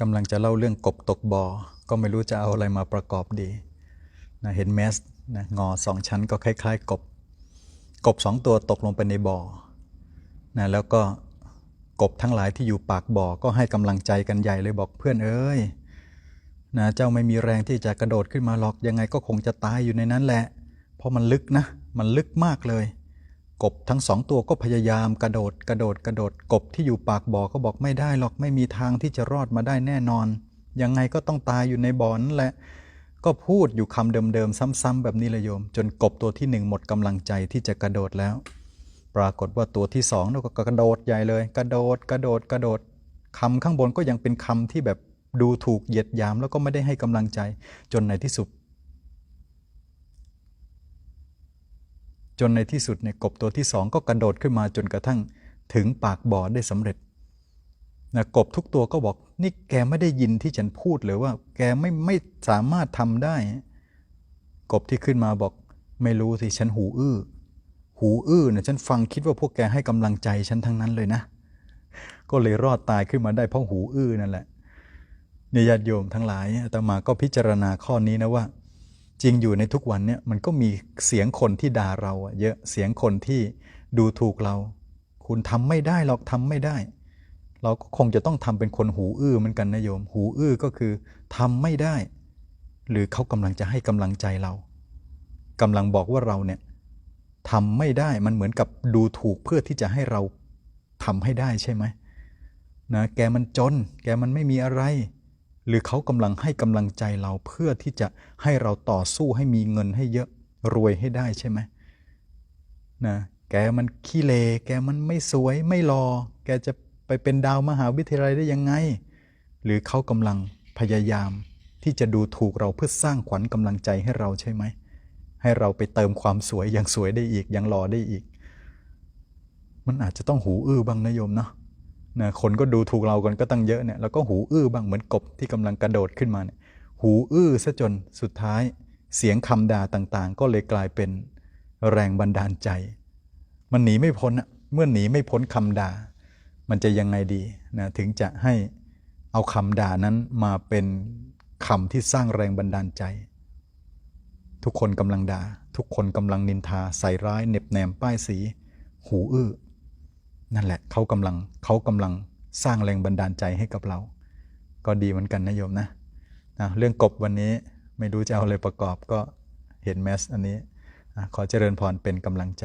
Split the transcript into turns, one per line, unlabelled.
กำลังจะเล่าเรื่องกบตกบ่อก็ไม่รู้จะเอาอะไรมาประกอบดีนะเห็นแมสนะงอสองชั้นก็คล้าย ๆ กบ กบสองตัวตกลงไปในบ่อนะแล้วก็กบทั้งหลายที่อยู่ปากบ่อก็ให้กำลังใจกันใหญ่เลยบอกเพื่อนเอ้ยนะเจ้าไม่มีแรงที่จะกระโดดขึ้นมาหรอกยังไงก็คงจะตายอยู่ในนั้นแหละ เพราะมันลึกนะ มันลึกมากเลย กบทั้งสองตัวก็พยายามกระโดดกระโดดกระโดดกบที่อยู่ปากบ่อก็บอกไม่ได้หรอกไม่มีทางที่จะรอดมาได้แน่นอน ยังไงก็ต้องตายอยู่ในบ่อนแหละ ก็พูดอยู่คำเดิมๆซ้ำๆแบบนี้เลยโยม จนกบตัวที่หนึ่งหมดกำลังใจที่จะกระโดดแล้ว ปรากฏว่าตัวที่สองก็กระโดดใหญ่เลย กระโดดกระโดดกระโดดคำข้างบนก็ยังเป็นคำที่แบบดูถูกเหยียดยามแล้วก็ไม่ได้ให้กำลังใจ จนในที่สุด จนในที่สุดเนี่ยกบตัวที่สองก็กระโดดขึ้นมาจนกระทั่งถึงปากบ่อได้สำเร็จนะกบทุกตัวก็บอกนี่แกไม่ได้ยินที่ฉันพูดเลยว่า แกไม่ไม่สามารถทำได้ กบที่ขึ้นมาบอก ไม่รู้สิฉันหูอื้อ หูอื้อเนี่ยฉันฟังคิดว่าพวกแกให้กำลังใจฉันทั้งนั้นเลยนะ ก็เลยรอดตายขึ้นมาได้เพราะหูอื้อนั่นแหละเนี่ยญาติโยมทั้งหลายอาตมาก็พิจารณาข้อนี้นะว่า จริงอยู่ในทุกวันเนี่ยมันก็มีเสียงคนที่ด่าเราเยอะเสียงคนที่ดูถูกเรา คุณทำไม่ได้หรอกทำไม่ได้ เราก็คงจะต้องทำเป็นคนหูอื้อเหมือนกันนะโยม หูอื้อก็คือทำไม่ได้ หรือเขากำลังจะให้กำลังใจเรากำลังบอกว่าเราเนี่ยทำไม่ได้มันเหมือนกับดูถูกเพื่อที่จะให้เราทำให้ได้ใช่ไหมนะแกมันจน แกมันไม่มีอะไร หรือเขากำลังให้กำลังใจเราเพื่อที่จะให้เราต่อสู้ให้มีเงินให้เยอะรวยให้ได้ใช่ไหมนะแกมันขี้เลแกมันไม่สวยไม่รอแกจะไปเป็นดาวมหาวิทยาลัยได้ยังไง หรือเขากำลังพยายามที่จะดูถูกเราเพื่อสร้างขวัญกำลังใจให้เราใช่ไหม ให้เราไปเติมความสวยอยังสวยได้อีกอยังรอได้อีก มันอาจจะต้องหูอื้อบ้างนะโยมเนาะ นะคนก็ดูถูกเรากันก็ตั้งเยอะเนี่ยแล้วก็หูอื้อบ้างเหมือนกบที่กำลังกระโดดขึ้นมาเนี่ยหูอื้อซะจนสุดท้าย เสียงคำด่าต่างๆ ก็เลยกลายเป็นแรงบันดาลใจ มันหนีไม่พ้นอะเมื่อหนีไม่พ้นคำด่า มันจะยังไงดีนะถึงจะให้เอาคำด่านั้นมาเป็นคำที่สร้างแรงบันดาลใจ ทุกคนกำลังด่า ทุกคนกำลังนินทาใส่ร้ายเหน็บแนมป้ายสี หูอื้อ นั่นแหละเขากำลังเขากำลังสร้างแรงบันดาลใจให้กับเรา ก็ดีเหมือนกันนะโยมนะนะเรื่องกบวันนี้ไม่รู้จะเอาอะไรประกอบก็เห็นแมสอันนี้ขอเจริญพรเป็นกำลังใจ